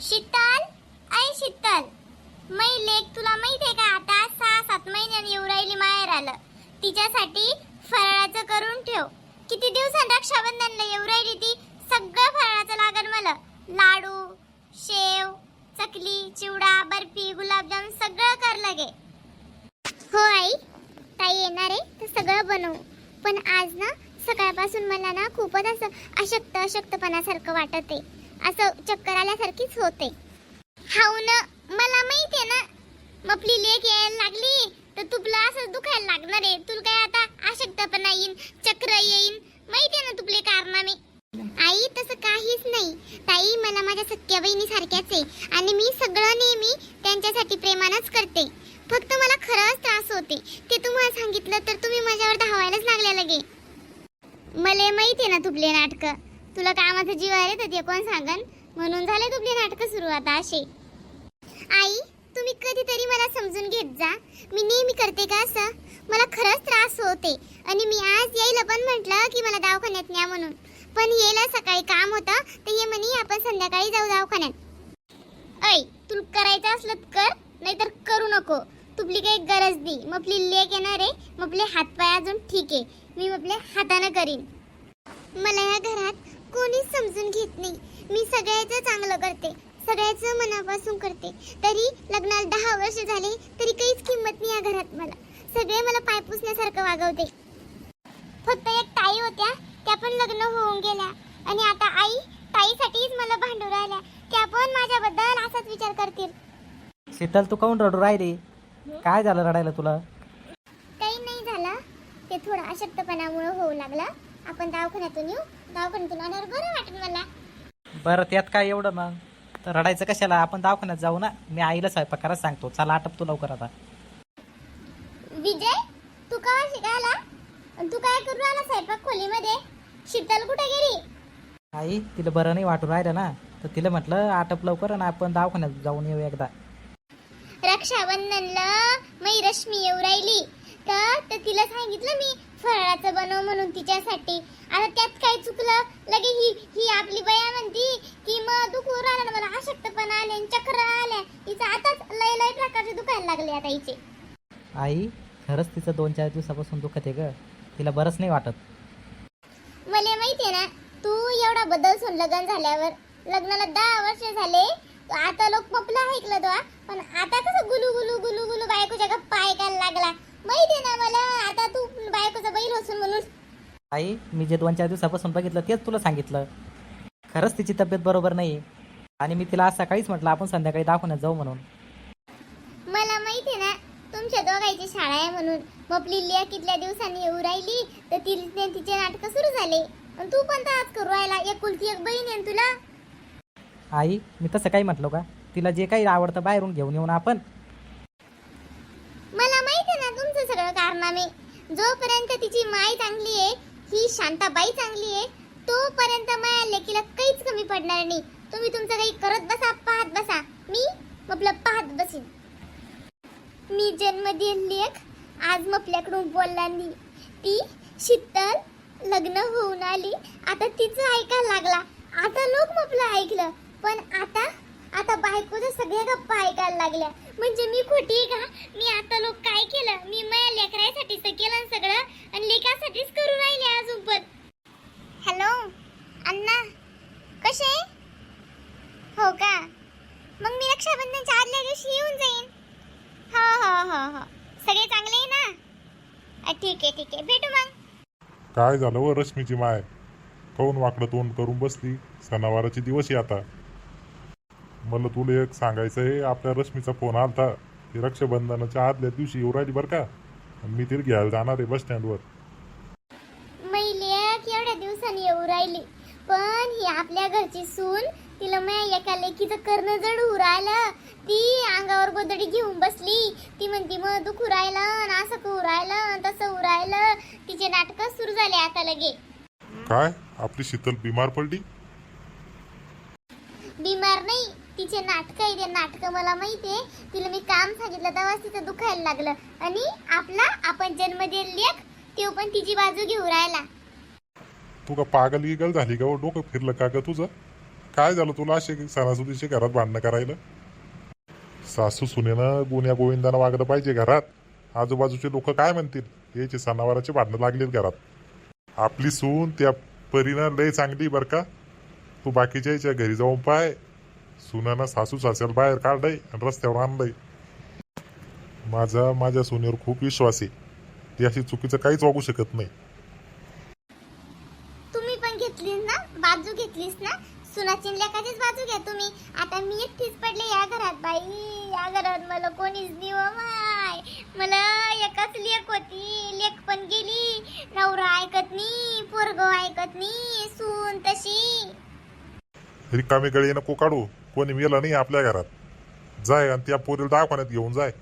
शीतल ऐ शीतल. मै लेक तुला माहीत आहे का आता सहा सात महिन्याने येऊ राहिली माहेर आलं तिच्यासाठी फराळाचं करून ठेव. किती दिवसांत रक्षाबंधनला येऊ राहिली ती? सगळं फराळाचं लागल मला. लाडू शेव चकली चिवडा बर्फी गुलाबजाम सगळं कर लगे. हो आई ताई येणार आहे तर सगळं बनवू. पण आज ना सकाळपासून मला ना खूपच असं अशक्त अशक्तपणासारखं वाटत आहे असं चक्कर आल्यासारखीच होते. हाऊ ना मला माहिती आहे ना मग आपली लेक यायला लागली तर तुला असं दुखायला लागणार आहे. तुला काय आता अशक्तपणा येईन चक्र येईन. माहिती आहे ना तुपले कारनामे आई तसं काहीच नाही. ताई मला माझ्या सख्या बहिणी सारख्याच आहे. आणि मी सगळं नेहमी त्यांच्यासाठी प्रेमानच करते. फक्त मला खरंच त्रास होते. ते तुम्हाला सांगितलं तर तुम्ही माझ्यावर धावायलाच लागल्या लगे. मला माहिती आहे ना तुपले नाटकं. तुला कामाचं जीव आहे तर ते कोण सांगन? म्हणून झाले तुमची नाटक सुरू आता असे आई तुम्ही कधीतरी मला समजून घेत जा. मी नेहमी करते का असं? मला खरंच त्रास होते. आणि मी आज येईल पण म्हटलं की मला दवाखान्यात न्या म्हणून. पण येईल सकाळी काम होतं तर ये म्हणे आपण संध्याकाळी जाऊ दवाखान्यात. ऐ तुला करायचं असलं कर नाहीतर करू नको. तुपली काही गरज नाही. मग आपली लेक येणार आहे मग आपले हातपाय अजून ठीक आहे. मी आपल्या हातानं करीन. मला या घरात कोणीच समजून घेत नाही. मी सगळ्याचं चांगलं करते सगळ्याचं मनापासून करते. तरी लग्नाला दहा वर्ष झाले तरी काहीच किंमत नाही या घरात मला. सगळे मला पाय पुसण्यासारखं वागवते. फक्त एक ताई होत्या त्या पण लग्न होऊन गेल्या. आणि आता आई ताईसाठीच मला भांडू राहिल्या. त्या पण माझ्याबद्दल असाच विचार करतील. शीतल तू काऊन रडू राहिली? काय झालं रडायला तुला? काही नाही झालं. ते थोडं अशक्तपणामुळे होऊ लागलं. आपण दवाखान्यातून येऊ. दवाखान्यातून आल्यावर बरं वाटेल मला. बरं त्यात काय एवढं मग? तर रडायचं कशाला? आपण दवाखान्यात जाऊ ना. मी आईला स्वयंपाक करायला सांगतो. चला आटप तू लवकर आता. विजय तू का शिकायला? आणि तू काय करू आला स्वयंपाक खोलीमध्ये? शीतल कुठे गेली? आई तिला बरं नाही वाटू राहिलं ना. तर तिला म्हटलं आटप लवकर आणि आपण दवाखान्यात जाऊन येऊ एकदा. रक्षाबंधनला मै रश्मी येऊ राहिली. तर तर तिला सांगितलं मी फराळाचं बनव म्हणून तिच्यासाठी. आता त्यात काय चुकलं? लगे ही ही आपली बया म्हणती की मग दुखू राहिलं मला अशक्तपणा आले आणि चक्र आल्या. तिचं आताच लय लय प्रकारचे दुखायला लागले आता हिचे. आई खरंच तिचं दोन चार दिवसापासून दुखत आहे ग. तिला बरंच नाही वाटत. मला माहितीये ना तू एवढा बदल सोन लग्न झाल्यावर लग्नाला दहा वर्ष झाले आता लोक पपला ऐकलं तो पण आता कसं गुलू गुलू गुलू गुलू बायकोच्या गप्पा ऐकायला लागला. माहितीये ना मला. आता तू बायकोचा बैल होसून म्हणून. आई मी जे दोन चार दिवसापासून बघितलं तेच तुला सांगितलं. खरंच तिची तब्येत बरोबर नाही आणि मी तिला आज सकाळीच म्हटलं आपण संध्याकाळी दवाखान्यात जाऊ म्हणून. मला माहिती ना तुमच्या दोघांची शाळा आहे म्हणून. मग आपली लिया कितल्या दिवसांनी येऊ राहिली तर ती तिचे नाटक सुरू झाले. आणि तू पण तर आज करू राहिला एकुलती एक बहीण आहे तुला. आई मी तसं काही म्हटलो का? तिला जे काही आवडतं बाहेरून घेऊन येऊ ना आपण मला माहिती आहे ना तुमचं सगळं जोपर्यंत तिची माय चांगली आहे ही शांताबाई चांगली आहे तोपर्यंत माया लेकीला काहीच कमी पडणार नाही. तुम्ही तुमचं काही करत बसा पाहत बसा. मी मपलं पाहत बसीन. मी जन्म दिल लेख आज मपल्याकडून बोलला नाही ती शीतल लग्न होऊन आली. आता तिचं ऐकायला लागला. आता लोक मपलं ऐकलं. पण आता आता बायकोच्या सगळ्या गप्पा ऐकायला लागल्या. म्हणजे मी खोटी आहे का? मी आता लोक काय केलं मी माझ्या लेकरासाठीच तर केलं ना सगळं आणि लेकासाठीच करू राहिले अजून पण हॅलो अण्णा कसे हो का मग मी रक्षाबंधनच्या आदल्या दिवशी येऊन जाईन. हो हो हो हो. सगळे चांगले आहे ना? अ, ठीक आहे ठीक आहे. भेटू मग. काय झालं व रश्मीची माय? काऊन वाकडं तोंड करून बसली. सणावाराचे दिवस आहे आता. मला तुला एक सांगायचं आहे. आपल्या रश्मीचा फोन आलता. ती रक्षाबंधनाच्या आदल्या दिवशी येऊ राहिली बरं का? मी तिला घ्यायला जाणार आहे बस स्टँडवर. मैले एवढ्या दिवसांनी येऊ राहिली. पण ही आपल्या घरची सून तिला माझ्या एका लेकीचं करणं जड राहिलं ती अंगावर गोदडी घेऊन बसली. ती म्हणती मग दुखू आणि असं आणि तसं राहिलं तिचे नाटक सुरू झाले आता लगे. काय? आपली शीतल बिमार पडली? बिमार नाही तिचे नाटक आहे ते नाटक मला माहितीये तिला मी काम सांगितलं तेव्हाच तिचं दुखायला लागलं. आणि आपला आपण जन्म दिलेला तो पण तिची बाजू घेऊ राहिला. तू का पागल गिगल झाली का डोकं फिरलं का ग तुझं? काय झालं तुला? असे सणासुदीचे घरात भांडणं करायला? सासू सुनेनं गुन्ह्या गोविंदानं वागलं पाहिजे घरात. आजूबाजूचे लोक काय म्हणतील? याचे सणावाराचे भांडणं लागलेत घरात. आपली सून त्या परीनं लय चांगली बरं का? तू बाकीच्या याच्या घरी जाऊन पाय. सुनानं सासू सासेल बाहेर काढलंय आणि रस्त्यावर आणलंय. माझा माझ्या सुनेवर खूप विश्वास आहे. ती अशी चुकीचं काहीच वागू शकत नाही तुम्ही पण घेतलीस ना बाजू घेतलीस ना सुनाची वाचू घ्या तुम्ही. आता मी एकटीच पडले या घरात बाई. या घरात मला कोणीच नाही हो, माय. मला एकच लेख होती. लेख पण गेली. नवरा ऐकत नाही पोरग ऐकत नाही सून तशी. रिकामी गळी नको काढू. कोणी मेलं नाही आपल्या घरात. जाय आणि त्या पोरीला दवाखान्यात घेऊन जाय.